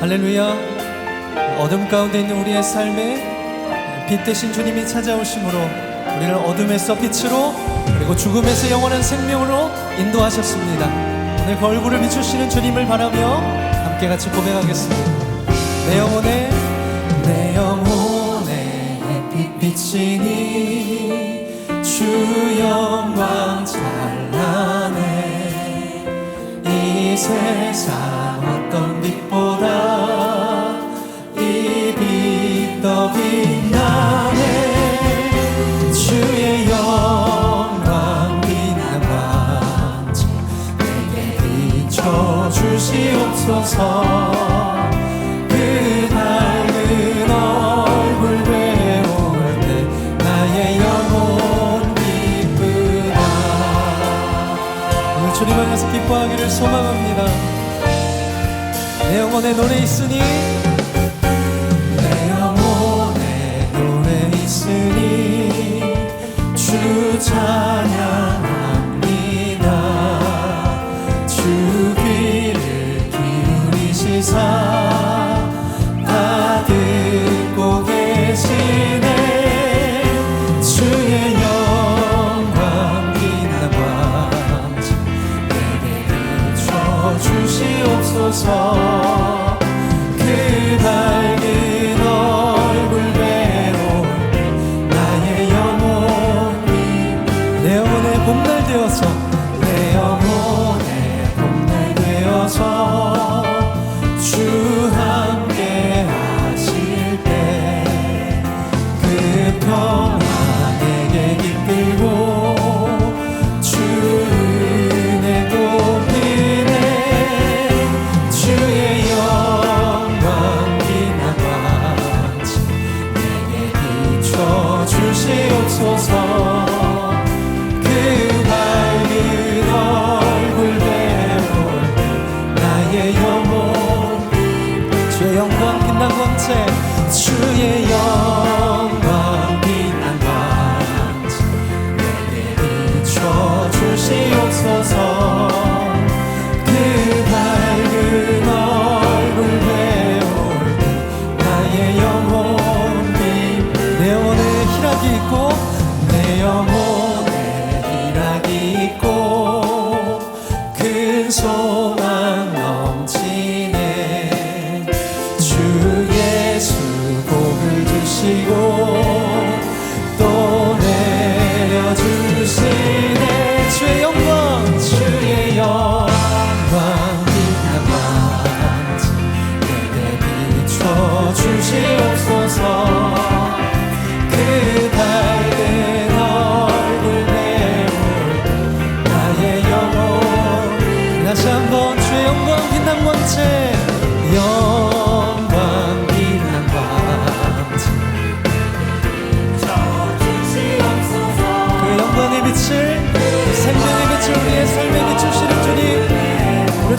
할렐루야. 어둠 가운데 있는 우리의 삶에 빛 대신 주님이 찾아오심으로 우리를 어둠에서 빛으로 그리고 죽음에서 영원한 생명으로 인도하셨습니다. 오늘 그 얼굴을 비추시는 주님을 바라며 함께 같이 고백하겠습니다. 내 영혼에 내 영혼에 빛 비치니 주 영광 찬란해 이 세상 어떤 빛보 주시옵소서 그 밝은 얼굴 배울 때 나의 영혼 기쁘다 소망합니다. 내 영혼에 노래 있으니 내 영혼에 노래 있으니 주찬 내 영혼의 봄날 되어서 내 영혼의 봄날 되어서 주 함께 하실 때 그 평화 내게 깃들고 주 은혜 돕이네 주의 영광 반짝 내게 비춰 주시옵소서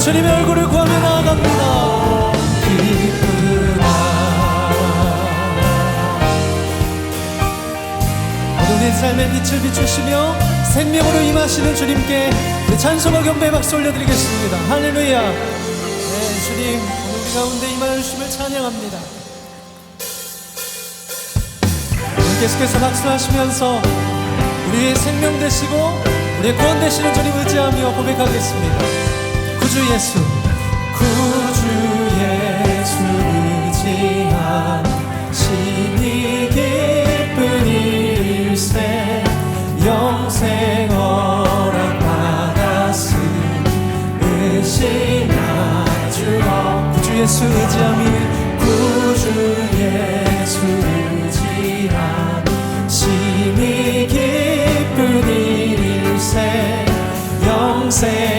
주님의 얼굴을 구하며 나아갑니다. 기쁘다 어두운 삶의 빛을 비추시며 생명으로 임하시는 주님께 우리 찬송과 경배의 박수 올려드리겠습니다. 할렐루야. 네 주님 우리 가운데 임하여 주심을 찬양합니다. 계속해서 박수하시면서 우리의 생명 되시고 우리의 구원 되시는 주님 의지하며 고백하겠습니다 구주 예수. 구주 예수 신이 기쁜 일세 영생 허락 받았음. 의심하 주어 구주 예수 의지함이 구주 예수 심히 기쁜 일세 영생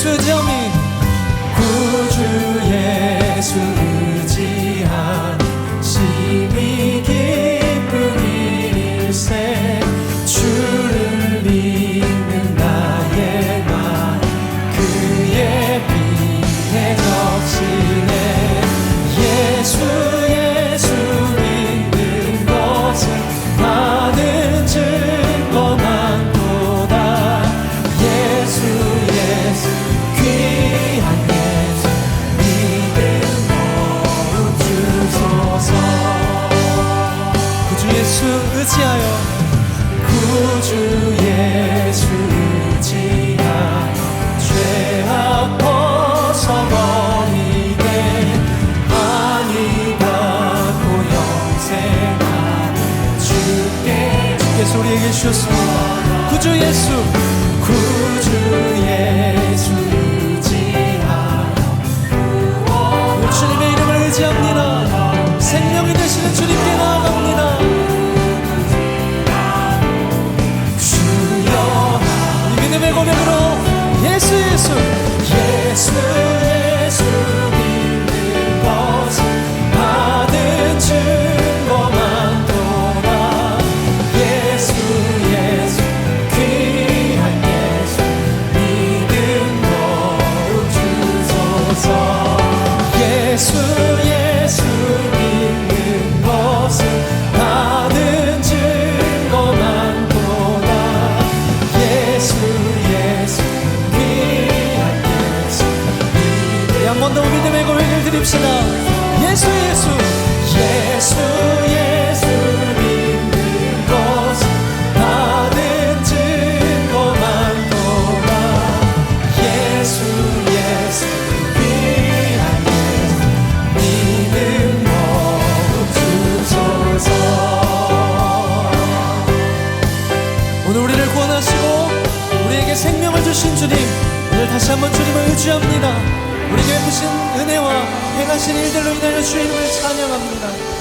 수점이 구주 예수 되게 주셨습니다. 구주 예수 구주 예수. 주신 주님 오늘 다시 한번 주님을 의지합니다. 우리에게 베푸신 은혜와 행하신 일들로 인하여 주님을 찬양합니다.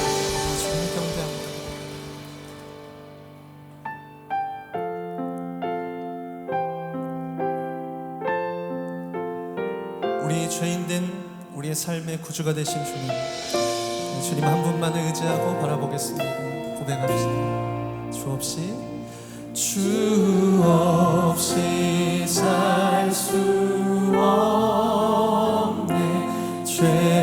삶의 구주가 되신 주님 주님 한 분만을 의지하고 바라보겠습니다. 고백합시다. 주 없이 주 없이 살 수 없네. 죄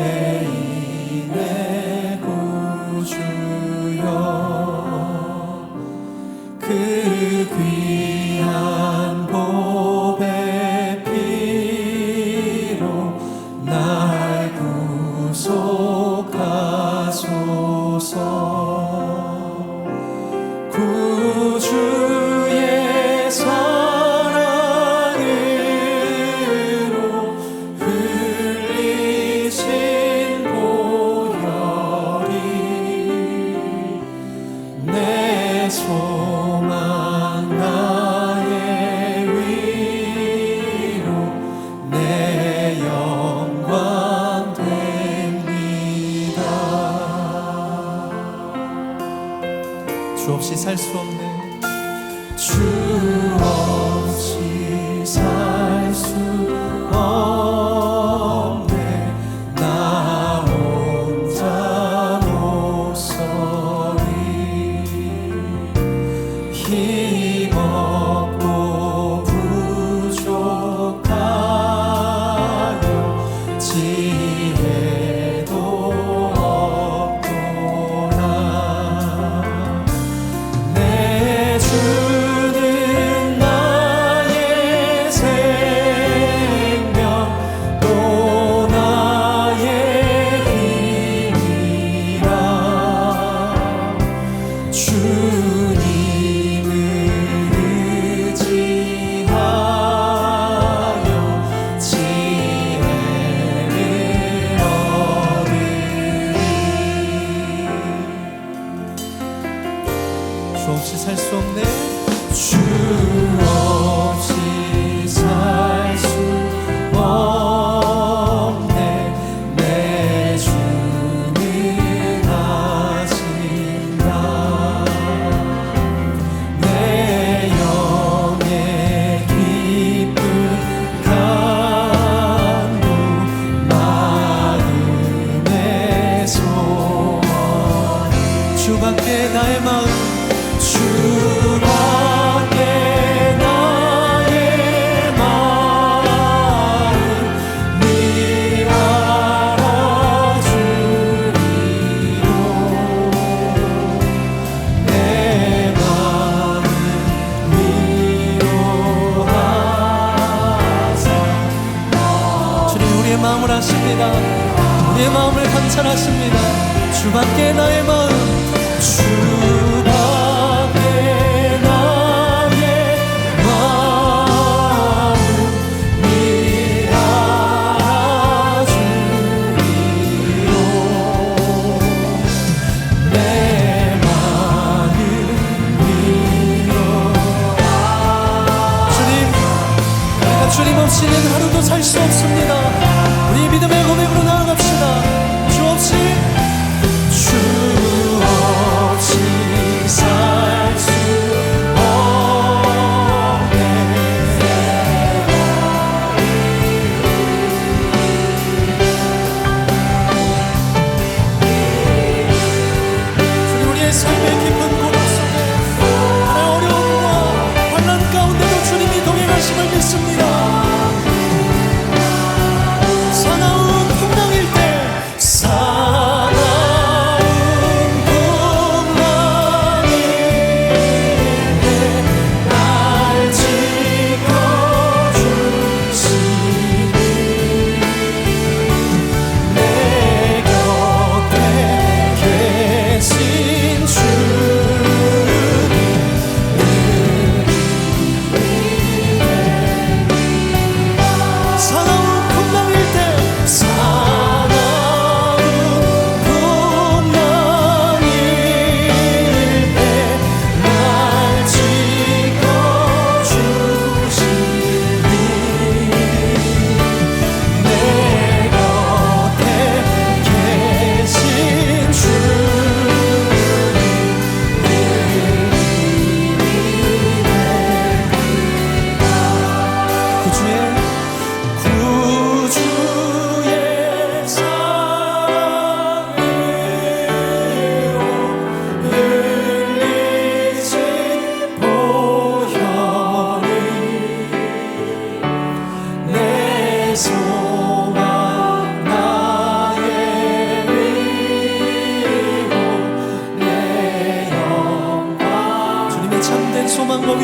수 없이 살 수 없네. 주 하십니다. 내 마음을 감찰하십니다. 주밖에 나의 마음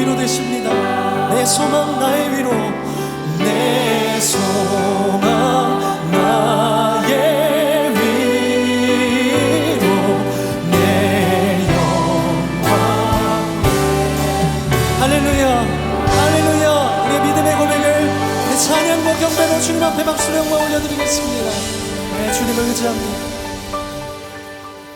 위로 되십니다. 내 소망 나의 위로. 내 소망 나의 위로. 내 영광. 할렐루야. 할렐루야. 내 믿음의 고백을 내 찬양과 경배로 주님 앞에 박수령과 올려드리겠습니다. 네 주님을 의지합니다.